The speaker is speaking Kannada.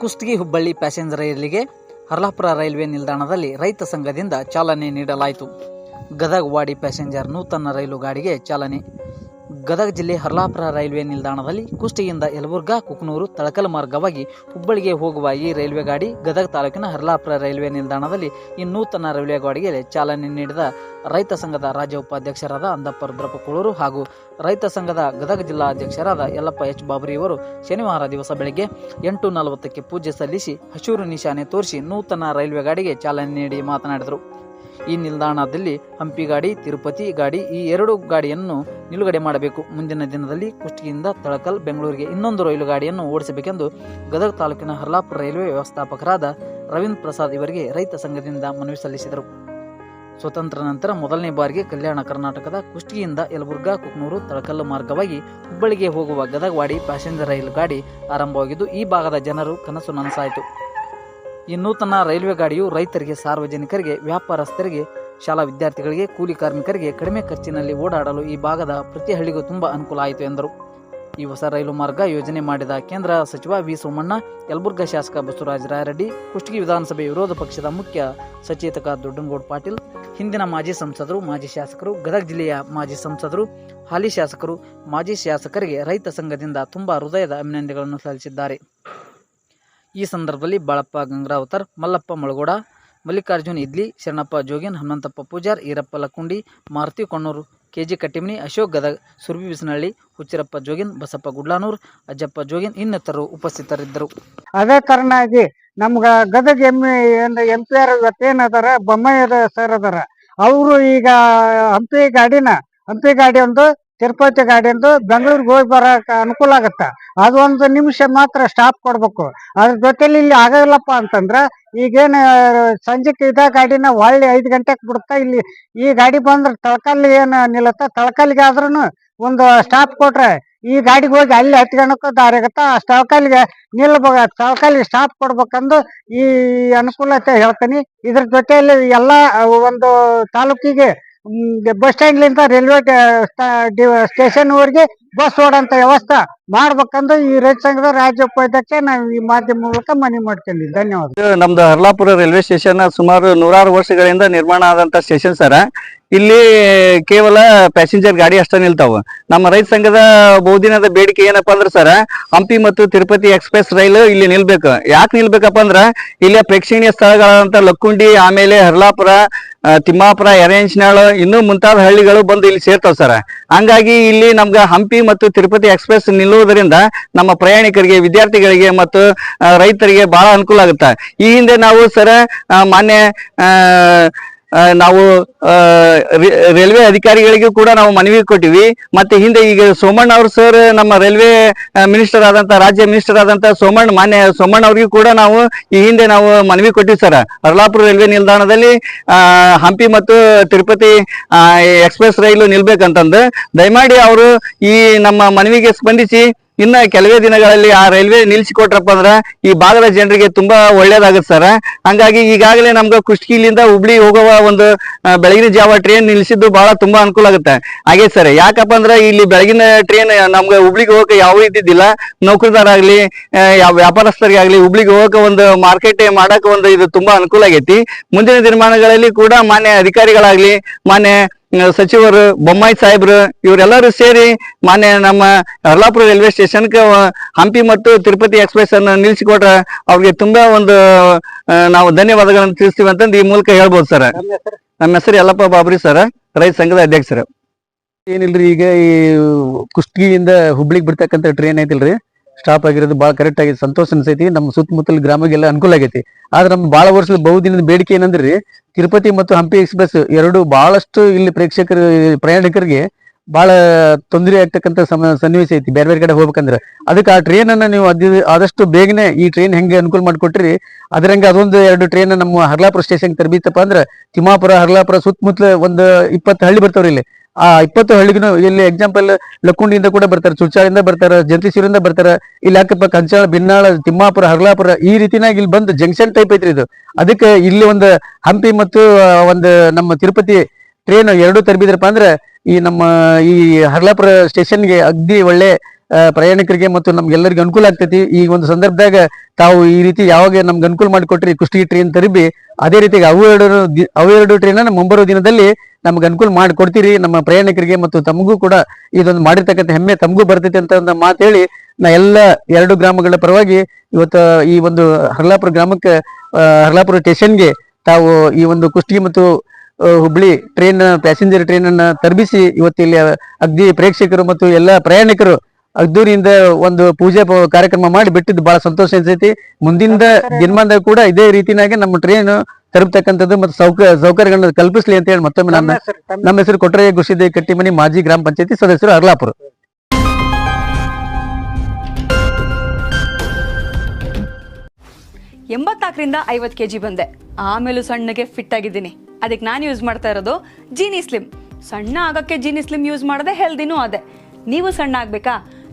ಕುಷ್ಟಗಿ ಹುಬ್ಬಳ್ಳಿ ಪ್ಯಾಸೆಂಜರ್ ರೈಲಿಗೆ ಹರ್ಲಾಪುರ ರೈಲ್ವೆ ನಿಲ್ದಾಣದಲ್ಲಿ ರೈತ ಸಂಘದಿಂದ ಚಾಲನೆ ನೀಡಲಾಯಿತು. ಗದಗ ವಾಡಿ ಪ್ಯಾಸೆಂಜರ್ ನೂತನ ರೈಲು ಗಾಡಿಗೆ ಚಾಲನೆ ಗದಗ ಜಿಲ್ಲೆ ಹರ್ಲಾಪುರ ರೈಲ್ವೆ ನಿಲ್ದಾಣದಲ್ಲಿ ಕುಷ್ಟಿಯಿಂದ ಯಲಬುರ್ಗಾ ಕುಕ್ನೂರು ತಳಕಲ್ ಮಾರ್ಗವಾಗಿ ಹುಬ್ಬಳ್ಳಿಗೆ ಹೋಗುವ ಈ ರೈಲ್ವೆ ಗಾಡಿ ಗದಗ ತಾಲೂಕಿನ ಹರ್ಲಾಪುರ ರೈಲ್ವೆ ನಿಲ್ದಾಣದಲ್ಲಿ ಈ ನೂತನ ರೈಲ್ವೆ ಗಾಡಿಗೆ ಚಾಲನೆ ನೀಡಿದ ರೈತ ಸಂಘದ ರಾಜ್ಯ ಉಪಾಧ್ಯಕ್ಷರಾದ ಅಂದಪ್ಪ ರುದ್ರಪ್ಪಕೋಳೂರು ಹಾಗೂ ರೈತ ಸಂಘದ ಗದಗ ಜಿಲ್ಲಾ ಅಧ್ಯಕ್ಷರಾದ ಯಲ್ಲಪ್ಪ ಎಚ್ ಬಾಬ್ರಿ ಅವರು ಶನಿವಾರ ದಿವಸ ಬೆಳಗ್ಗೆ ಎಂಟು ನಲವತ್ತಕ್ಕೆ ಪೂಜೆ ಸಲ್ಲಿಸಿ ಹಸಿರು ನಿಶಾನೆ ತೋರಿಸಿ ನೂತನ ರೈಲ್ವೆ ಗಾಡಿಗೆ ಚಾಲನೆ ನೀಡಿ ಮಾತನಾಡಿದರು. ಈ ನಿಲ್ದಾಣದಲ್ಲಿ ಹಂಪಿ ಗಾಡಿ, ತಿರುಪತಿ ಗಾಡಿ, ಈ ಎರಡು ಗಾಡಿಯನ್ನು ನಿಲುಗಡೆ ಮಾಡಬೇಕು. ಮುಂದಿನ ದಿನದಲ್ಲಿ ಕುಷ್ಟಗಿಯಿಂದ ತಳಕಲ್ ಬೆಂಗಳೂರಿಗೆ ಇನ್ನೊಂದು ರೈಲು ಗಾಡಿಯನ್ನು ಓಡಿಸಬೇಕೆಂದು ಗದಗ ತಾಲೂಕಿನ ಹರ್ಲಾಪುರ ರೈಲ್ವೆ ವ್ಯವಸ್ಥಾಪಕರಾದ ರವೀಂದ್ರ ಪ್ರಸಾದ್ ಇವರಿಗೆ ರೈತ ಸಂಘದಿಂದ ಮನವಿ ಸಲ್ಲಿಸಿದರು. ಸ್ವತಂತ್ರ ನಂತರ ಮೊದಲನೇ ಬಾರಿಗೆ ಕಲ್ಯಾಣ ಕರ್ನಾಟಕದ ಕುಷ್ಟಗಿಯಿಂದ ಯಲಬುರ್ಗಾ, ಕುಕ್ನೂರು ತಳಕಲ್ಲು ಮಾರ್ಗವಾಗಿ ಹುಬ್ಬಳ್ಳಿಗೆ ಹೋಗುವ ಗದಗವಾಡಿ ಪ್ಯಾಸೆಂಜರ್ ರೈಲು ಗಾಡಿ ಆರಂಭವಾಗಿದ್ದು, ಈ ಭಾಗದ ಜನರು ಕನಸು ನನಸಾಯಿತು. ಈ ನೂತನ ರೈಲ್ವೆ ಗಾಡಿಯು ರೈತರಿಗೆ, ಸಾರ್ವಜನಿಕರಿಗೆ, ವ್ಯಾಪಾರಸ್ಥರಿಗೆ, ಶಾಲಾ ವಿದ್ಯಾರ್ಥಿಗಳಿಗೆ, ಕೂಲಿ ಕಾರ್ಮಿಕರಿಗೆ ಕಡಿಮೆ ಖರ್ಚಿನಲ್ಲಿ ಓಡಾಡಲು ಈ ಭಾಗದ ಪ್ರತಿ ಹಳ್ಳಿಗೂ ತುಂಬ ಅನುಕೂಲ ಆಯಿತು ಎಂದರು. ಈ ಹೊಸ ರೈಲು ಮಾರ್ಗ ಯೋಜನೆ ಮಾಡಿದ ಕೇಂದ್ರ ಸಚಿವ ವಿ ಸೋಮಣ್ಣ, ಯಲಬುರ್ಗಾ ಶಾಸಕ ಬಸವರಾಜ ರಾಯರೆಡ್ಡಿ, ಕುಷ್ಟಗಿ ವಿಧಾನಸಭೆ ವಿರೋಧ ಪಕ್ಷದ ಮುಖ್ಯ ಸಚೇತಕ ದೊಡ್ಡಂಗೌಡ ಪಾಟೀಲ್, ಹಿಂದಿನ ಮಾಜಿ ಸಂಸದರು, ಮಾಜಿ ಶಾಸಕರು, ಗದಗ ಜಿಲ್ಲೆಯ ಮಾಜಿ ಸಂಸದರು, ಹಾಲಿ ಶಾಸಕರು, ಮಾಜಿ ಶಾಸಕರಿಗೆ ರೈತ ಸಂಘದಿಂದ ತುಂಬಾ ಹೃದಯದ ಅಭಿನಂದನೆಗಳನ್ನು ಸಲ್ಲಿಸಿದ್ದಾರೆ. ಈ ಸಂದರ್ಭದಲ್ಲಿ ಬಾಳಪ್ಪ ಗಂಗ್ರಾವತರ್, ಮಲ್ಲಪ್ಪ ಮಳಗೋಡ, ಮಲ್ಲಿಕಾರ್ಜುನ್ ಇದ್ಲಿ, ಶರಣಪ್ಪ ಜೋಗಿನ್, ಹನುಮಂತಪ್ಪ ಪೂಜಾರ್, ಈರಪ್ಪ ಲಕ್ಕುಂಡಿ ಮಾರುತಿ ಕೊಣ್ಣೂರು, ಕೆಜಿ ಕಟ್ಟಿಮನಿ, ಅಶೋಕ್ ಗದಗ್ ಸುರ್ಬಿ ಬಿಸನಹಳ್ಳಿ, ಹುಚ್ಚಿರಪ್ಪ ಜೋಗಿನ್, ಬಸಪ್ಪ ಗುಡ್ಲಾನೂರ್, ಅಜ್ಜಪ್ಪ ಜೋಗಿನ್ ಇನ್ನಿತರರು ಉಪಸ್ಥಿತರಿದ್ದರು. ಅದೇ ಕಾರಣಾಗಿ ನಮ್ಗ Gadag M M P R ಇವತ್ತೇನ್ ಅದಾರ ಸರ್ ಅದಾರ ಅವರು ಈಗ ಹಂಪಿ ಗಾಡಿನ, ಹಂಪಿ ಗಾಡಿ ಒಂದು ತಿರುಪತಿ ಗಾಡಿಂದು ಬೆಂಗಳೂರಿಗೆ ಹೋಗಿ ಬರಕ್ಕೆ ಅನುಕೂಲ ಆಗುತ್ತೆ. ಒಂದು ನಿಮಿಷ ಮಾತ್ರ ಸ್ಟಾಪ್ ಕೊಡ್ಬೇಕು. ಅದ್ರ ಜೊತೆಲಿ ಇಲ್ಲಿ ಆಗಲ್ಲಪ್ಪ ಅಂತಂದ್ರೆ ಈಗೇನು ಸಂಜೆಕ್ ಇದ ಗಾಡಿನ ಹೊಳ್ಳಿ ಐದು ಗಂಟೆಗೆ ಬಿಡುತ್ತಾ ಇಲ್ಲಿ ಈ ಗಾಡಿ ಬಂದ್ರೆ ತಳಕಲ್ಲಿ ಏನು ನಿಲ್ಲತ್ತ? ತಳಕಲ್ಗೆ ಆದ್ರೂ ಒಂದು ಸ್ಟಾಪ್ ಕೊಟ್ರೆ ಈ ಗಾಡಿಗೆ ಹೋಗಿ ಅಲ್ಲಿ ಹತ್ಕೊಳಕ್ಕೂ ದಾರಿ ಆಗತ್ತ. ಆ ತಳಕಲ್ಗೆ ನಿಲ್ಬೇಕ ತಳಕಲ್ಗೆ ಸ್ಟಾಪ್ ಕೊಡ್ಬೇಕಂದು ಈ ಅನುಕೂಲತೆ ಹೇಳ್ತೀನಿ. ಇದ್ರ ಜೊತೆಯಲ್ಲಿ ಎಲ್ಲಾ ಒಂದು ತಾಲೂಕಿಗೆ ಬಸ್ ಸ್ಟ್ಯಾಂಡ್ಲಿಂದ ರೈಲ್ವೆ ಸ್ಟೇಷನ್ ವರೆಗೆ ಬಸ್ ಓಡಂತ ವ್ಯವಸ್ಥೆ ಮಾಡ್ಬೇಕಂದ್ರೆ ಈ ರೈತ ಸಂಘದ ರಾಜ್ಯ ಉಪಾಧ್ಯಕ್ಷ ನಾವು ಈ ಮಾಧ್ಯಮ ಮೂಲಕ ಮನವಿ ಮಾಡ್ತೀನಿ. ಧನ್ಯವಾದ. ನಮ್ದು ಹರ್ಲಾಪುರ ರೈಲ್ವೆ ಸ್ಟೇಷನ್ ಸುಮಾರು ನೂರಾರು ವರ್ಷಗಳಿಂದ ನಿರ್ಮಾಣ ಆದಂತ ಸ್ಟೇಷನ್ ಸರ. ಇಲ್ಲಿ ಕೇವಲ ಪ್ಯಾಸೆಂಜರ್ ಗಾಡಿ ಅಷ್ಟೇ ನಿಲ್ತಾವ. ನಮ್ಮ ರೈತ ಸಂಘದ ಬಹುದಿನದ ಬೇಡಿಕೆ ಏನಪ್ಪ ಅಂದ್ರೆ ಸರ, ಹಂಪಿ ಮತ್ತು ತಿರುಪತಿ ಎಕ್ಸ್ಪ್ರೆಸ್ ರೈಲು ಇಲ್ಲಿ ನಿಲ್ಬೇಕು. ಯಾಕೆ ನಿಲ್ಬೇಕಪ್ಪ ಅಂದ್ರ ಇಲ್ಲಿ ಪ್ರೇಕ್ಷಣೀಯ ಸ್ಥಳಗಳಾದಂತ ಲಕ್ಕುಂಡಿ, ಆಮೇಲೆ ಹರ್ಲಾಪುರ ತಿಮ್ಮಾಪುರ ಎರೆಂಚ್ನಾಳು ಇನ್ನೂ ಮುಂತಾದ ಹಳ್ಳಿಗಳು ಬಂದು ಇಲ್ಲಿ ಸೇರ್ತಾವ ಸರ್. ಹಂಗಾಗಿ ಇಲ್ಲಿ ನಮ್ಗೆ ಹಂಪಿ ಮತ್ತು ತಿರುಪತಿ ಎಕ್ಸ್ಪ್ರೆಸ್ ನಿಲ್ಲುವುದರಿಂದ ನಮ್ಮ ಪ್ರಯಾಣಿಕರಿಗೆ, ವಿದ್ಯಾರ್ಥಿಗಳಿಗೆ ಮತ್ತು ರೈತರಿಗೆ ಬಹಳ ಅನುಕೂಲ ಆಗುತ್ತೆ. ಈ ಹಿಂದೆ ನಾವು ಸರ ಮಾನ್ಯ ನಾವು ರೈಲ್ವೆ ಅಧಿಕಾರಿಗಳಿಗೂ ಕೂಡ ನಾವು ಮನವಿ ಕೊಟ್ಟಿವಿ. ಮತ್ತೆ ಹಿಂದೆ ಈಗ ಸೋಮಣ್ಣ ಅವ್ರ ಸರ್ ನಮ್ಮ ರೈಲ್ವೆ ಮಿನಿಸ್ಟರ್ ಆದಂತ, ರಾಜ್ಯ ಮಿನಿಸ್ಟರ್ ಆದಂತ ಸೋಮಣ್ಣ, ಮಾನ್ಯ ಸೋಮಣ್ಣ ಅವ್ರಿಗೂ ಕೂಡ ನಾವು ಈ ಹಿಂದೆ ನಾವು ಮನವಿ ಕೊಟ್ಟಿವಿ ಸರ್. ಅರ್ಲಾಪುರ ರೈಲ್ವೆ ನಿಲ್ದಾಣದಲ್ಲಿ ಹಂಪಿ ಮತ್ತು ತಿರುಪತಿ ಎಕ್ಸ್ಪ್ರೆಸ್ ರೈಲು ನಿಲ್ಬೇಕಂತಂದು. ದಯಮಾಡಿ ಅವರು ಈ ನಮ್ಮ ಮನವಿಗೆ ಸ್ಪಂದಿಸಿ ಇನ್ನ ಕೆಲವೇ ದಿನಗಳಲ್ಲಿ ಆ ರೈಲ್ವೆ ನಿಲ್ಸಿಕೊಟ್ರಪ್ಪ ಅಂದ್ರ ಈ ಭಾಗದ ಜನರಿಗೆ ತುಂಬಾ ಒಳ್ಳೇದಾಗುತ್ತೆ ಸರ್. ಹಂಗಾಗಿ ಈಗಾಗಲೇ ನಮ್ಗೆ ಕುಷ್ಟಗಿಲಿಂದ ಹುಬ್ಳಿ ಹೋಗುವ ಒಂದು ಬೆಳಗಿನ ಜಾವ ಟ್ರೈನ್ ನಿಲ್ಸಿದ್ದು ಬಹಳ ತುಂಬಾ ಅನುಕೂಲ ಆಗುತ್ತೆ. ಹಾಗೆ ಸರ್, ಯಾಕಪ್ಪ ಅಂದ್ರೆ ಇಲ್ಲಿ ಬೆಳಗಿನ ಟ್ರೈನ್ ನಮ್ಗೆ ಹುಬ್ಳಿಗೆ ಹೋಗಕ್ಕೆ ಯಾವ ಇದ್ದಿದ್ದಿಲ್ಲ ನೌಕರದಾರಾಗ್ಲಿ ವ್ಯಾಪಾರಸ್ಥರಿಗೆ ಆಗ್ಲಿ ಹುಬ್ಳಿಗೆ ಹೋಗಕ್ಕೆ ಒಂದು ಮಾರ್ಕೆಟ್ ಮಾಡಕ್ ಒಂದು ಇದು ತುಂಬಾ ಅನುಕೂಲ ಆಗೈತಿ. ಮುಂದಿನ ದಿನಮಾನಗಳಲ್ಲಿ ಕೂಡ ಮಾನ್ಯ ಅಧಿಕಾರಿಗಳಾಗ್ಲಿ, ಮಾನ್ಯ ಸಚಿವರು ಬೊಮ್ಮಾಯಿ ಸಾಹೇಬ್ರು ಇವರೆಲ್ಲರೂ ಸೇರಿ ಮಾನ್ಯ ನಮ್ಮ ಹರ್ಲಾಪುರ ರೈಲ್ವೆ ಸ್ಟೇಷನ್ಗೆ ಹಂಪಿ ಮತ್ತು ತಿರುಪತಿ ಎಕ್ಸ್ಪ್ರೆಸ್ ಅನ್ನು ನಿಲ್ಸಿಕೊಟ್ರೆ ಅವ್ರಿಗೆ ತುಂಬಾ ಒಂದು ನಾವು ಧನ್ಯವಾದಗಳನ್ನು ತಿಳಿಸ್ತೀವಿ ಅಂತಂದು ಈ ಮೂಲಕ ಹೇಳ್ಬೋದು ಸರ್. ನಮ್ಮ ಹೆಸರು? ಯಲ್ಲಪ್ಪ ಬಾಬ್ರಿ ಸರ್. ರೈತ ಸಂಘದ ಅಧ್ಯಕ್ಷರು. ಏನಿಲ್ರಿ ಈಗ ಈ ಕುಷ್ಟಗಿಯಿಂದ ಹುಬ್ಳಿಗೆ ಬಿಡ್ತಕ್ಕಂಥ ಟ್ರೈನ್ ಐತಿಲ್ರಿ? ಸ್ಟಾಪ್ ಆಗಿರೋದು ಭಾಳ ಕರೆಕ್ಟ್ ಆಗಿ ಸಂತೋಷ ಅನ್ಸೈತಿ. ನಮ್ಮ ಸುತ್ತಮುತ್ತಲ ಗ್ರಾಮಗೆಲ್ಲ ಅನುಕೂಲ ಆಗೈತಿ. ಆದ್ರೆ ನಮ್ಮ ಭಾಳ ವರ್ಷದ ಬಹುದಿನದ ಬೇಡಿಕೆ ಏನಂದ್ರಿ, ತಿರುಪತಿ ಮತ್ತು ಹಂಪಿ ಎಕ್ಸ್ಪ್ರೆಸ್ ಎರಡು ಬಹಳಷ್ಟು ಇಲ್ಲಿ ಪ್ರೇಕ್ಷಕರು, ಪ್ರಯಾಣಿಕರಿಗೆ ಬಹಳ ತೊಂದರೆ ಆಗ್ತಕ್ಕಂಥ ಸನ್ನಿವೇಶ ಐತಿ. ಬೇರೆ ಬೇರೆ ಕಡೆ ಹೋಗ್ಬೇಕಂದ್ರೆ. ಅದಕ್ಕೆ ಆ ಟ್ರೈನ್ ಅನ್ನ ನೀವು ಆದಷ್ಟು ಬೇಗನೆ ಈ ಟ್ರೈನ್ ಹೆಂಗೆ ಅನುಕೂಲ ಮಾಡಿಕೊಟ್ರಿ, ಅದ್ರಂಗೆ ಅದೊಂದು ಎರಡು ಟ್ರೈನ್ ನಮ್ಮ ಹರ್ಲಾಪುರ ಸ್ಟೇಷನ್ ತರಬೇತಪ್ಪ ಅಂದ್ರೆ ತಿಮ್ಮಾಪುರ, ಹರ್ಲಾಪುರ ಸುತ್ತಮುತ್ತಲ ಒಂದು ಇಪ್ಪತ್ತು ಹಳ್ಳಿ ಬರ್ತಾವ್ರಿ ಇಲ್ಲಿ. ಆ, ಇಪ್ಪತ್ತು ಹಳ್ಳಿಗೂ ಇಲ್ಲಿ ಎಕ್ಸಾಂಪಲ್ ಲಕ್ಕುಂಡಿಯಿಂದ ಕೂಡ ಬರ್ತಾರೆ ಚುಚ್ಚಾಳಿಂದ ಬರ್ತಾರೆ ಜಂತಿಸೂರಿಂದ ಬರ್ತಾರೆ. ಇಲ್ಲಿ ಯಾಕಪ್ಪ ಕಂಚಾಳ ಬಿನ್ನಾಳ, ತಿಮ್ಮಾಪುರ, ಹರ್ಲಾಪುರ ಈ ರೀತಿನಾಗ ಇಲ್ಲಿ ಬಂದು ಜಂಕ್ಷನ್ ಟೈಪ್ ಐತ್ರಿ ಇದು. ಅದಕ್ಕೆ ಇಲ್ಲಿ ಒಂದು ಹಂಪಿ ಮತ್ತು ಒಂದು ನಮ್ಮ ತಿರುಪತಿ ಟ್ರೈನ್ ಎರಡು ತರಬಿದ್ರಪ್ಪ ಅಂದ್ರೆ ಈ ನಮ್ಮ ಈ ಹರ್ಲಾಪುರ ಸ್ಟೇಷನ್ಗೆ ಅಗ್ದಿ ಒಳ್ಳೆ ಪ್ರಯಾಣಿಕರಿಗೆ ಮತ್ತು ನಮ್ಗೆಲ್ಲರಿಗೂ ಅನುಕೂಲ ಆಗ್ತೈತಿ. ಈ ಒಂದು ಸಂದರ್ಭದಾಗ ತಾವು ಈ ರೀತಿ ಯಾವಾಗ ನಮ್ಗೆ ಅನುಕೂಲ ಮಾಡಿಕೊಟ್ರಿ ಕುಷ್ಟಗಿ ಟ್ರೈನ್ ತರಿಬಿ ಅದೇ ರೀತಿ ಅವು ಎರಡು ಅವು ಎರಡು ಟ್ರೈನ್ ಮುಂಬರುವ ದಿನದಲ್ಲಿ ನಮ್ಗೆ ಅನುಕೂಲ ಮಾಡಿಕೊಡ್ತೀರಿ. ನಮ್ಮ ಪ್ರಯಾಣಿಕರಿಗೆ ಮತ್ತು ತಮಗೂ ಕೂಡ ಇದೊಂದು ಮಾಡಿರ್ತಕ್ಕಂಥ ಹೆಮ್ಮೆ ತಮಗೂ ಬರ್ತೈತಿ ಅಂತ ಒಂದು ಮಾತು ಹೇಳಿ, ನಾ ಎಲ್ಲ ಎರಡು ಗ್ರಾಮಗಳ ಪರವಾಗಿ ಇವತ್ತು ಈ ಒಂದು ಹರ್ಲಾಪುರ ಗ್ರಾಮಕ್ಕೆ ಹರ್ಲಾಪುರ ಸ್ಟೇಷನ್ಗೆ ತಾವು ಈ ಒಂದು ಕುಷ್ಟಗಿ ಮತ್ತು ಹುಬ್ಳಿ ಟ್ರೈನ್ ಪ್ಯಾಸೆಂಜರ್ ಟ್ರೈನ್ ಅನ್ನ ತರಬಿಸಿ ಇವತ್ತು ಇಲ್ಲಿ ಅಗ್ದಿ ಪ್ರೇಕ್ಷಕರು ಮತ್ತು ಎಲ್ಲ ಪ್ರಯಾಣಿಕರು ಅದ್ದೂರಿಯಿಂದ ಒಂದು ಪೂಜೆ ಕಾರ್ಯಕ್ರಮ ಮಾಡಿ ಬಿಟ್ಟಿದ್ದು ಬಹಳ ಸಂತೋಷ ಅನ್ಸೈತಿ. ಮುಂದಿನ ದಿನಮಾನದ ಕೂಡ ಇದೇ ರೀತಿನಾಗೆ ನಮ್ಮ ಟ್ರೈನ್ ತರಬತಕ್ಕಂಥದ್ದು ಮತ್ತು ಸೌಕ ಸೌಕರ್ಯಗಳನ್ನ ಕಲ್ಪಿಸಲಿ ಅಂತ ಹೇಳಿ ಮತ್ತೊಮ್ಮೆ ನಮ್ಮ ನನ್ನ ನಮ್ಮ ಹೆಸರು ಕೊಟ್ರಯ್ಯ ಗುಸಿದೆ ಕಟ್ಟಿಮನಿ ಮಾಜಿ ಗ್ರಾಮ ಪಂಚಾಯತಿ ಸದಸ್ಯರು ಅರ್ಲಾಪುರ. ಎಂಬತ್ನಾಲ್ಕರಿಂದ ಐವತ್ತು ಕೆ ಜಿ ಬಂದೆ. ಆಮೇಲೂ ಸಣ್ಣಗೆ ಫಿಟ್ ಆಗಿದ್ದೀನಿ. ಅದಕ್ಕೆ ನಾನು ಯೂಸ್ ಮಾಡ್ತಾ ಇರೋದು ಜೀನಿ ಸ್ಲಿಮ್ ಸಣ್ಣ ಆಗೋಕ್ಕೆ ಜೀನಿ ಸ್ಲಿಮ್ ಯೂಸ್ ಮಾಡದೆ ಹೆಲ್ದಿನೂ ಅದೇ. ನೀವು ಸಣ್ಣ ಆಗಬೇಕಾ?